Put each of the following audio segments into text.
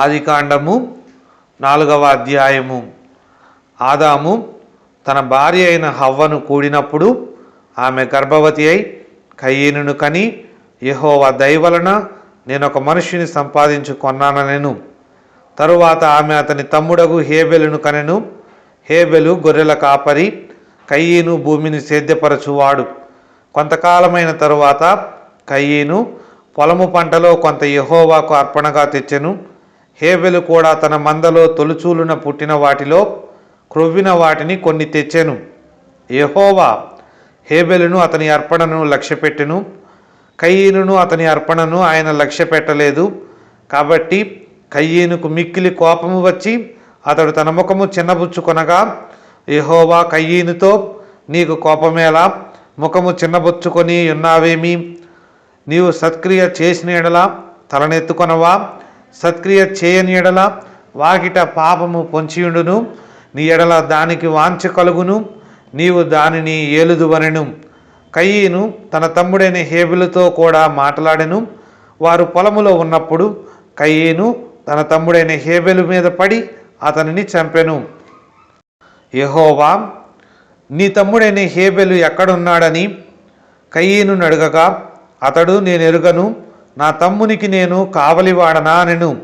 ఆదికాండము నాలుగవ అధ్యాయము. ఆదాము తన భార్య అయిన హవ్వను కూడినప్పుడు ఆమె గర్భవతి అయి కయ్యేను కని యెహోవా దయవలన నేను ఒక మనిషిని సంపాదించుకొన్నాననెను తరువాత ఆమె అతని తమ్ముడగు హేబెలును కనెను. హేబెలు గొర్రెల కాపరి కయ్యేను భూమిని సేద్యపరచువాడు. కొంతకాలమైన తరువాత కయ్యేను పొలము పంటలో కొంత యహోవాకు అర్పణగా తెచ్చెను. హేబెలు కూడా తన మందలో తొలుచూలున పుట్టిన వాటిలో క్రొవ్విన వాటిని కొన్ని తెచ్చెను. యహోవా హేబెలును అతని అర్పణను లక్ష్యపెట్టెను. కయ్యేనును అతని అర్పణను ఆయన లక్ష్య పెట్టలేదు కాబట్టి కయ్యేనుకు మిక్కిలి కోపము వచ్చి అతడు తన ముఖము చిన్నబుచ్చుకొనగా యహోవా కయ్యేనుతో నీకు కోపమేలా? ముఖము చిన్నబుచ్చుకొని ఉన్నావేమి? నీవు సత్క్రియ చేసిన ఎడలా తలనెత్తుకొనవా? సత్క్రియ చేయని ఎడల వాకిట పాపము పొంచియుండును. నీ ఎడల దానికి వాంఛ కలుగును. నీవు దానిని ఏలుదువనెను. కయ్యను తన తమ్ముడైన హేబులతో కూడా మాట్లాడెను. వారు పొలములో ఉన్నప్పుడు కయ్యేను తన తమ్ముడైన హేబెలు మీద పడి అతనిని చంపెను. యహోవా నీ తమ్ముడైన హేబెలు ఎక్కడున్నాడని కయ్యేను అడగగా అతడు నేను ఎరుగను నా తమ్మునికి నేను కావలివాడనా అనెను.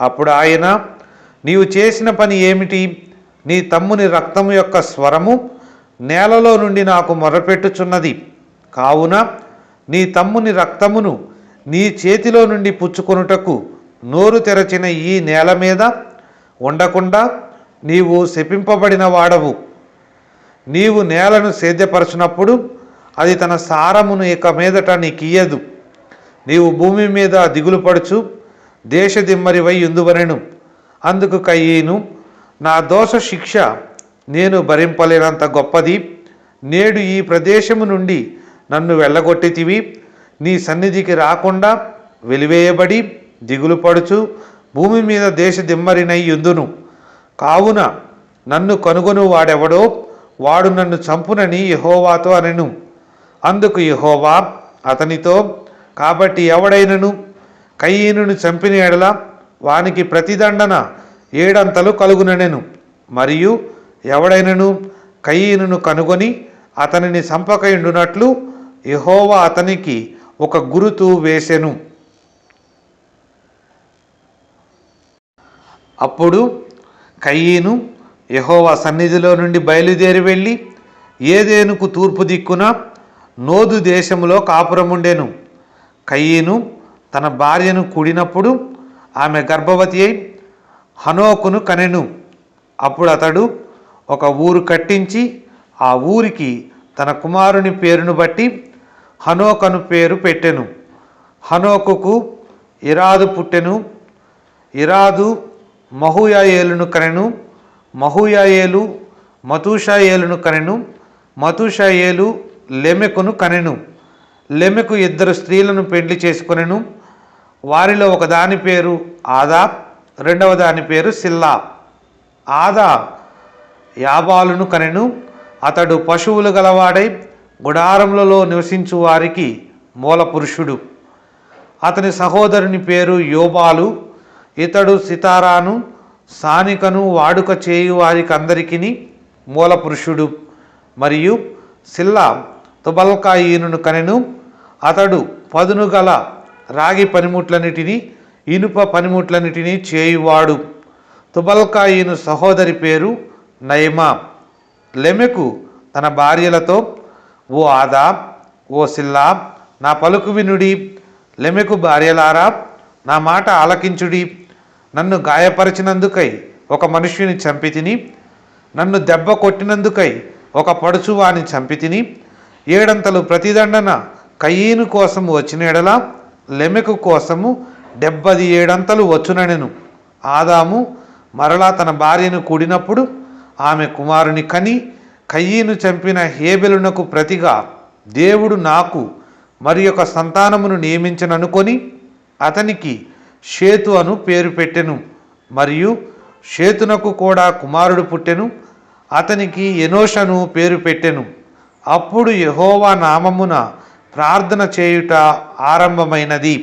అప్పుడు ఆయన నీవు చేసిన పని ఏమిటి? నీ తమ్ముని రక్తము యొక్క స్వరము నేలలో నుండి నాకు మొరపెట్టుచున్నది. కావున నీ తమ్ముని రక్తమును నీ చేతిలో నుండి పుచ్చుకొనుటకు నోరు తెరచిన ఈ నేల మీద ఉండకుండా నీవు శపింపబడిన వాడవు. నీవు నేలను సేద్యపరచినప్పుడు అది తన సారమును ఇక మీదట నీకియ్యదు. నీవు భూమి మీద దిగులు పడుచు దేశదిమ్మరివై ఎందువనెను? అందుకు కయ్యేను నా దోష శిక్ష నేను భరింపలేనంత గొప్పది నేడు ఈ ప్రదేశము నుండి నన్ను వెళ్ళగొట్టితివి నీ సన్నిధికి రాకుండా వెలివేయబడి దిగులు పడుచు భూమి మీద దేశ దిమ్మరినై ఎందును? కావున నన్ను కనుగొను వాడెవడో వాడు నన్ను చంపునని యహోవాతో అనెను. అందుకు యహోవా అతనితో కాబట్టి ఎవడైనను కయ్యీనును చంపిన ఎడల వానికి ప్రతిదండన ఏడంతలు కలుగుననెను. మరియు ఎవడైనను కయ్యనును కనుగొని అతనిని చంపకయుండునట్లు యహోవా అతనికి ఒక గురుతు వేసెను. అప్పుడు కయ్యీను యహోవా సన్నిధిలో నుండి బయలుదేరి వెళ్ళి ఏదేనుకు తూర్పు దిక్కున నోదు దేశంలో కాపురముండెను. కయ్యను తన భార్యను కూడినప్పుడు ఆమె గర్భవతి అయి హనోకును కనెను. అప్పుడు అతడు ఒక ఊరు కట్టించి ఆ ఊరికి తన కుమారుని పేరును బట్టి హనోకను పేరు పెట్టెను. హనోకుకు ఇరాదు పుట్టెను. ఇరాదు మహుయాయేలును కనెను. మహుయాయేలు మతూషాయేలును కనెను. మతూషాయేలు లెమెకును కనెను. లెమెకు ఇద్దరు స్త్రీలను పెండ్లి చేసుకునెను. వారిలో ఒక దాని పేరు ఆదా రెండవ దాని పేరు సిల్లా ఆదా యాబాలును కనెను. అతడు పశువులు గలవాడై గుడారములలో నివసించు వారికి మూల పురుషుడు అతని సహోదరుని పేరు యోబాలు. ఇతడు సితారాను సానికను వాడుక చేయు వారికి మూల పురుషుడు మరియు సిల్లా తుబల్కాయీనును కనెను. అతడు పదును గల రాగి పనిముట్లన్నిటినీ ఇనుప పనిముట్లన్నిటినీ చేయువాడు. తుబల్కాయీను సహోదరి పేరు నయమా. లెమెకు తన భార్యలతో ఓ ఆదా ఓ సిల్లా నా పలుకు వినుడి. లెమెకు భార్యలారా నా మాట ఆలకించుడి. నన్ను గాయపరిచినందుకై ఒక మనుష్యుని చంపితిని. నన్ను దెబ్బ కొట్టినందుకై ఒక పడుచువాని చంపితిని. ఏడంతలు ప్రతిదండన కయ్యీను కోసము వచ్చిన ఎడల లెమెకు కోసము డెబ్బది ఏడంతలు వచ్చుననెను. ఆదాము మరలా తన భార్యను కూడినప్పుడు ఆమె కుమారుని కని కయ్యీను చంపిన హేబెలునకు ప్రతిగా దేవుడు నాకు మరి ఒక సంతానమును నియమించననుకొని అతనికి షేతు అను పేరు పెట్టెను. మరియు షేతునకు కూడా కుమారుడు పుట్టెను. అతనికి ఎనోషను పేరు పెట్టెను. అప్పుడు యహోవా నామమున ప్రార్థన చేయుట ఆరంభమైనది.